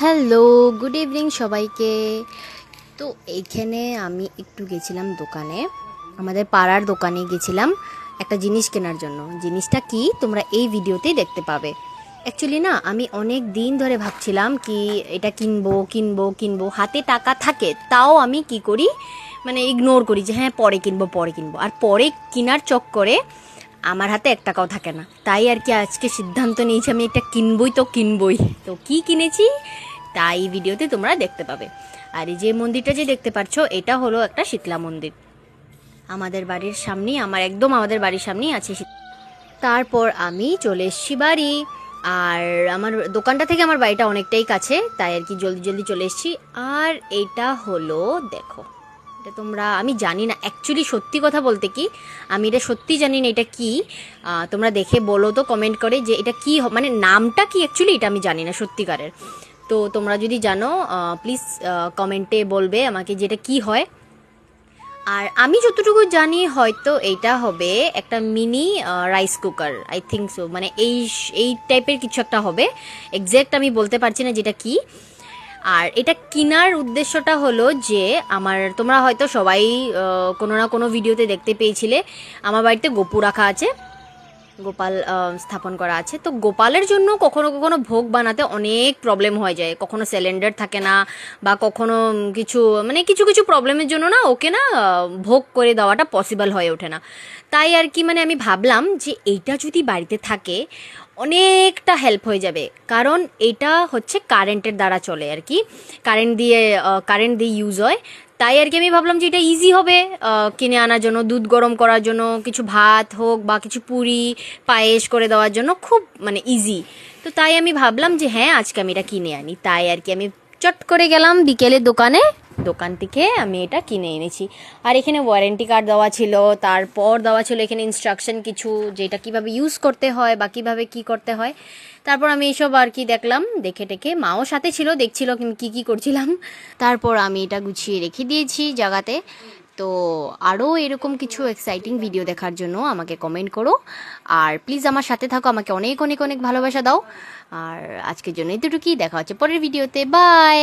Hello, good evening সবাইকে। তো এইখানে আমি একটু গেছিলাম দোকানে, আমাদের পাড়ার দোকানে গেছিলাম একটা জিনিস কেনার জন্য। জিনিসটা কি তোমরা এই ভিডিওতেই দেখতে পাবে। অ্যাকচুয়ালি না, আমি অনেক দিন ধরে ভাবছিলাম কি এটা কিনবো কিনবো কিনবো। হাতে টাকা থাকে, তাও আমি কি করি? মানে ইগনোর করি যে হ্যাঁ পরে কিনবো পরে কিনবো। আর পরে কেনার চক্করে আমার হাতে এক টাকাও থাকে না। তাই আর কি আজকে সিদ্ধান্ত নিয়েছি আমি এটা কিনবই তো কিনবই। তো কি কিনেছি? তাই ভিডিওতে তোমরা দেখতে পাবে। আর এই যে মন্দিরটা যে দেখতে পাচ্ছ এটা হলো একটা শীতলা মন্দির। আমাদের বাড়ির সামনেই, আমার একদম আমাদের বাড়ির সামনেই আছে তারপর আমি চলে এসেছি বাড়ি। আর আমার দোকানটা থেকে আমার বাড়িটা অনেকটাই কাছে, তাই আর কি জলদি জলদি চলে এসেছি। আর এটা হলো, দেখো। এটা তোমরা, আমি জানি না অ্যাকচুয়ালি সত্যি কথা বলতে কি, আমি এটা সত্যি জানি না এটা কি তোমরা দেখে বলো তো কমেন্ট করে যে এটা কি মানে নামটা কি অ্যাকচুয়ালি এটা আমি জানি না সত্যিকারের। তো তোমরা যদি জানো প্লিজ কমেন্টে বলবে আমাকে যেটা কি হয়। আর আমি যতটুকু জানি হয়তো এইটা হবে একটা mini rice cooker I think so মানে এই এই টাইপের কিছু একটা হবে। এক্স্যাক্ট আমি বলতে পারছি না যেটা কি। আর এটা কেনার উদ্দেশ্যটা হলো যে আমার, তোমরা হয়তো সবাই কোনো না কোনো ভিডিওতে দেখতে পেয়েছিলে, আমার বাড়িতে গোপু রাখা আছে। গোপাল স্থাপন করা আছে। তো গোপালের জন্য কখনো কখনো ভোগ বানাতে অনেক প্রবলেম হয়ে যায়। কখনো সিলিন্ডার থাকে না বা কখনো কিছু মানে কিছু কিছু প্রবলেমের জন্য না ওকে না, ভোগ করে দেওয়াটা পসিবল হয়ে ওঠে না। তাই আর কি মানে আমি ভাবলাম যে এইটা যদি বাড়িতে থাকে, অনেকটা হেল্প হয়ে যাবে। কারণ এটা হচ্ছে কারেন্টের দ্বারা চলে আর কি। কারেন্ট দিয়ে কারেন্ট দিয়ে ইউজ হয়। তাই আর কি আমি ভাবলাম যে এটা ইজি হবে কিনে আনার জন্য, দুধ গরম করার জন্য, কিছু ভাত হোক বা কিছু পুরি, পায়েস করে দেওয়ার জন্য খুব মানে ইজি তো তাই আমি ভাবলাম যে হ্যাঁ আজকে আমি এটা কিনে আনি। তাই আর কি আমি চট করে গেলাম বিকেলে দোকানে। দোকান থেকে আমি এটা কিনে এনেছি। আর এখানে ওয়ারেন্টি কার্ড দেওয়া ছিল, তারপর দেওয়া ছিল এখানে ইনস্ট্রাকশন কিছু, যেটা কীভাবে ইউজ করতে হয় বা কীভাবে কি করতে হয়। তারপর আমি এইসব আর কি দেখলাম, দেখে টেকে মাও সাথে ছিল, দেখছিল কি কি করছিলাম। তারপর আমি এটা গুছিয়ে রেখে দিয়েছি জায়গাতে। তো আরও এরকম কিছু এক্সাইটিং ভিডিও দেখার জন্য আমাকে কমেন্ট করো। আর প্লিজ আমার সাথে থাকো, আমাকে অনেক অনেক অনেক ভালোবাসা দাও। আর আজকের জন্য এতটুকুই, দেখা হচ্ছে পরের ভিডিওতে বাই